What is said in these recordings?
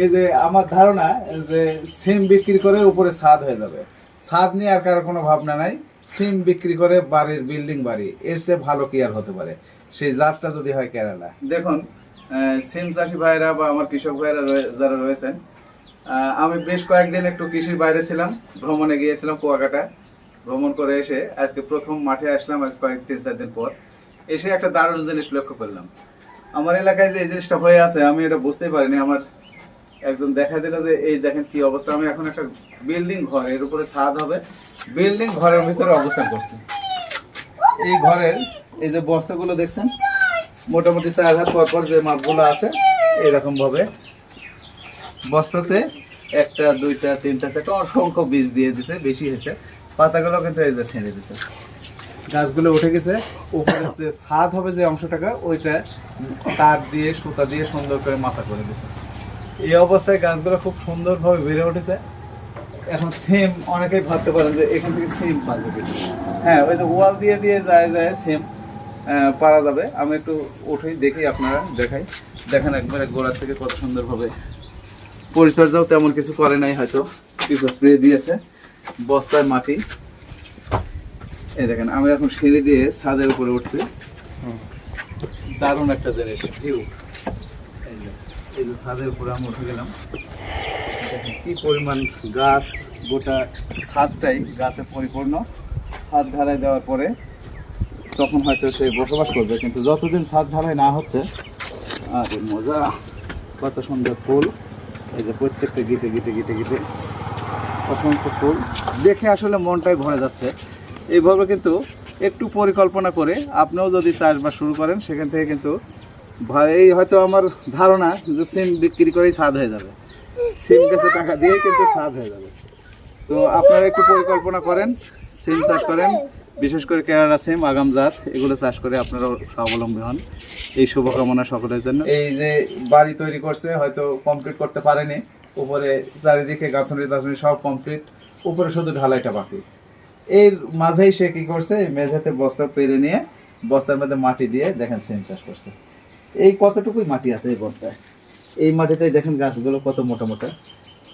এই যে আমার ধারণা যে সিম বিক্রি করে উপরে ছাদ হয়ে যাবে। ছাদ নিয়ে আর কারও কোনো ভাবনা নাই। সিম বিক্রি করে বাড়ির বিল্ডিং বাড়ি, এর চেয়ে ভালো কি আর হতে পারে? সেই জাতটা যদি হয় কেরালা। দেখুন সিম চাষি ভাইরা বা আমার কৃষক ভাইরা যারা রয়েছেন আমি বেশ কয়েকদিন একটু কৃষির বাইরে ছিলাম, ভ্রমণে গিয়েছিলাম কুয়াকাটা। ভ্রমণ করে এসে আজকে প্রথম মাঠে আসলাম, আজ কয়েক, তিন, চার দিন পর। এসে একটা দারুণ জিনিস লক্ষ্য করলাম। আমার এলাকায় যে এই জিনিসটা হয়ে আছে, আমি এটা বুঝতেই পারিনি। আমার একজন দেখা দিল যে, এই দেখেন কি অবস্থা। আমি এখন একটা বিল্ডিং ঘর, এর উপরে ছাদ হবে। বিল্ডিং ঘরের ভিতরে অবস্থান করছি। এই ঘরের এই যে বস্তাগুলো দেখছেন, মোটামুটি চার হাত পর পর যে মাপগুলো আছে এরকম ভাবে বস্তাতে একটা, দুইটা, তিনটা, চারটা, অসংখ্য বীজ দিয়ে দিছে, বেশি হয়েছে। পাতাগুলো কিন্তু এই যে ছেড়ে দিছে। গাছগুলো উঠে গেছে। উপরে যে ছাদ হবে যে অংশটাকে, ওইটা তার দিয়ে, সুতা দিয়ে সুন্দর করে মাচা করে দিছে। এই অবস্থায় গাছগুলো খুব সুন্দরভাবে বেড়ে উঠেছে। এখন সেম অনেকেই ভাবতে পারেন যে এখান থেকে সেম পারবে বেশি। হ্যাঁ ওই যে ওয়াল দিয়ে দিয়ে যায় যায় সেম পারা যাবে। আমি একটু উঠেই দেখি আপনারা, দেখাই। দেখেন একবারে গোড়ার থেকে কত সুন্দরভাবে পরিচর্যাও তেমন কিছু করে নাই, হয়তো। কিছু স্প্রে দিয়েছে। বস্তায় মাটি। এই দেখেন, আমি এখন সিঁড়ি দিয়ে ছাদের উপরে উঠছি। দারুণ একটা জিনিস ভিউ এই যে ছাদের উপরে আমি উঠে গেলাম। কি পরিমাণ গাছ, গোটা ছাদটাই গাছে পরিপূর্ণ। ছাদ ঢালাই দেওয়ার পরে তখন হয়তো সে বসবাস করবে, কিন্তু যতদিন ছাদ ঢালাই না হচ্ছে আরে মজা, কত সুন্দর ফুল। এই যে প্রত্যেকটা গিটে গিটে গিটে গিটে, অসংখ্য ফুল। দেখে আসলে মনটাই ভরে যাচ্ছে। এইভাবে কিন্তু একটু পরিকল্পনা করে আপনিও যদি চাষবাস শুরু করেন, সেখান থেকে কিন্তু এই হয়তো আমার ধারণা যে সিম বিক্রি করেই স্বাদ হয়ে যাবে। সিম গাছে টাকা দিয়েই কিন্তু স্বাদ হয়ে যাবে। তো আপনারা একটু পরিকল্পনা করেন, সিম চাষ করেন, বিশেষ করে কেরালা সিম, আগাম জাত, এগুলো চাষ করে আপনারাও স্বাবলম্বী হন। এই শুভকামনা সকলের জন্য। এই যে বাড়ি তৈরি করছে, হয়তো কমপ্লিট করতে পারেনি, উপরে চারিদিকে গাঁথনি টাথনি সব কমপ্লিট উপরে শুধু ঢালাইটা বাকি। এর মাঝেই সে কি করছে? মেঝেতে বস্তা পেরে নিয়ে বস্তার মধ্যে মাটি দিয়ে দেখেন সিম চাষ করছে। এই কতটুকুই মাটি আছে এই বস্তায়? এই মাটিতেই দেখেন গাছগুলো কত মোটা মোটা।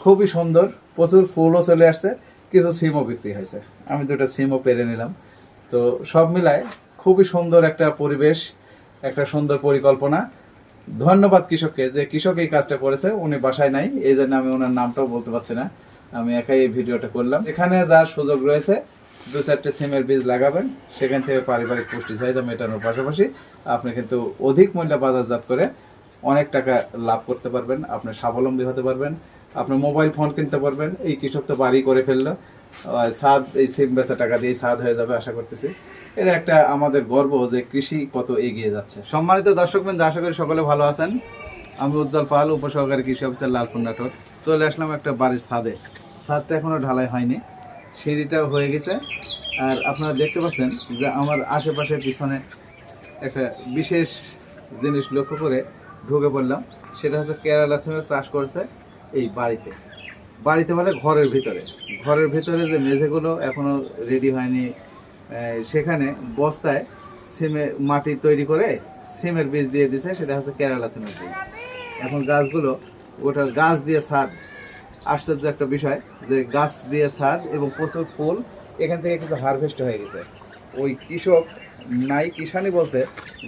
খুবই সুন্দর, প্রচুর ফুলও চলে আসছে, কিছু সিমও বিক্রি হয়েছে। আমি দুটো সিমও পেরে নিলাম। তো সব মিলায় খুবই সুন্দর একটা পরিবেশ, একটা সুন্দর পরিকল্পনা। ধন্যবাদ কৃষককে যে কৃষক এই কাজটা করেছে, উনি বাসায় নাই, এই জন্য আমি ওনার নামটাও বলতে পারছি না। আমি একাই এই ভিডিওটা করলাম। এখানে যার সুযোগ রয়েছে দু চারটে সিমের বীজ লাগাবেন, সেখান থেকে পারিবারিক পুষ্টি চাহিদা মেটানোর পাশাপাশি আপনি কিন্তু অধিক মূল্য বাজারজাত করে অনেক টাকা লাভ করতে পারবেন, আপনি স্বাবলম্বী হতে পারবেন, আপনি মোবাইল ফোন কিনতে পারবেন, এই কৃষক তো বাড়ি করে ফেলল সাদ, এই সিম বেচা টাকা দিয়ে সাদ হয়ে যাবে আশা করতেছি। এটা একটা আমাদের গর্ব যে কৃষি কত এগিয়ে যাচ্ছে। সম্মানিত দর্শক বৃন্দ, আশা করি সকলে ভালো আছেন। আমি উজ্জ্বল পাল, উপসহকারী কৃষি অফিসার লালপুর নাটোর চলে আসলাম একটা বাড়ির ছাদে। ছাদটা এখনও ঢালাই হয়নি। সিঁড়িটাও হয়ে গেছে। আর আপনারা দেখতে পাচ্ছেন যে আমার আশেপাশে পিছনে একটা বিশেষ জিনিস লক্ষ্য করে ঢুকে পড়লাম। সেটা হচ্ছে কেরালা সিমের চাষ করছে এই বাড়িতে। বাড়িতে মানে ঘরের ভিতরে। ঘরের ভিতরে যে মেঝেগুলো এখনও রেডি হয়নি সেখানে বস্তায় সিমে, মাটি তৈরি করে সিমের বীজ দিয়ে দিছে। সেটা হচ্ছে কেরালা সিমের বীজ। এখন গাছগুলো ওটা গাছ দিয়ে ছাদ আশ্চর্য একটা বিষয় যে গাছ দিয়ে ছাদ এবং প্রচুর ফুল, এখান থেকে কিছু হারভেস্ট হয়ে গেছে। ওই কৃষক নাই কিষানি বলছে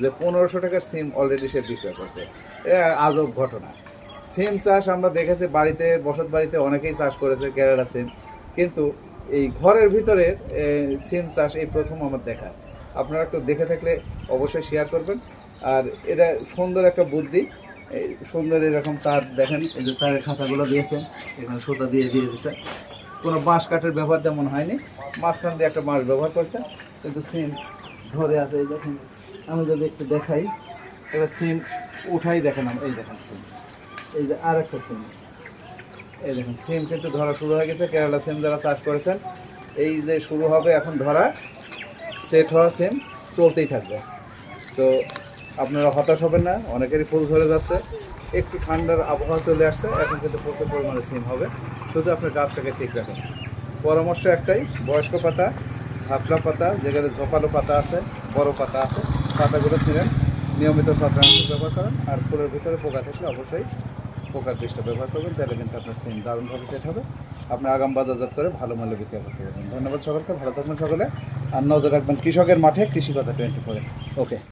যে পনেরোশো টাকার সিম অলরেডি সে বিক্রয় করছে। এটা আজব ঘটনা। সিম চাষ আমরা দেখেছি বাড়িতে, বসত বাড়িতে অনেকেই চাষ করেছে কেরালা সিম। কিন্তু এই ঘরের ভিতরে সিম চাষ এই প্রথম আমার দেখা। আপনারা একটু দেখে থাকলে অবশ্যই শেয়ার করবেন। আর এটা সুন্দর একটা বুদ্ধি। এই সুন্দর এরকম তার দেখেন, এই যে তারের খাঁচাগুলো দিয়েছে, এখানে সুতা দিয়ে দিয়ে দিয়েছে কোনো বাঁশ কাঠের ব্যবহার তেমন হয়নি। মাঝখান দিয়ে একটা বাঁশ ব্যবহার করছে। কিন্তু সিম ধরে আছে, এই দেখেন। আমি যদি একটু দেখাই, এবার সিম উঠাই দেখেন এই দেখেন সিম। এই যে আর একটা সিম। এই দেখেন, সিম কিন্তু ধরা শুরু হয়ে গেছে। কেরালা সিম যারা চাষ করেছেন, এই যে শুরু হবে, এখন ধরা সেট হওয়া সিম চলতেই থাকবে। তো আপনারা হতাশ হবেন না, অনেকেরই ফুল ধরে যাচ্ছে। একটু ঠান্ডার আবহাওয়া চলে আসছে, এখন কিন্তু প্রচুর পরিমাণে সিম হবে। শুধু আপনার গাছটাকে ঠিক রাখেন। পরামর্শ একটাই, বয়স্ক পাতা ছাতলা পাতা, যেখানে ঝোপালো পাতা আছে, বড় পাতা আছে, পাতাগুলো ছিলেন নিয়মিত ছত্রাকনাশক ব্যবহার করেন, আর ফুলের ভিতরে পোকা থাকলে অবশ্যই পোকার বিষটা ব্যবহার করবেন, তাহলে কিন্তু আপনার সিম দারুণভাবে সেট হবে। আপনি আগাম বাজারজাত করে ভালো মূল্যে বিক্রি করতে পারবেন। ধন্যবাদ সকলকে, ভালো থাকবেন সকলে। আর নজর রাখবেন কৃষকের মাঠে কৃষি কথা টোয়েন্টি ফোরে। ওকে।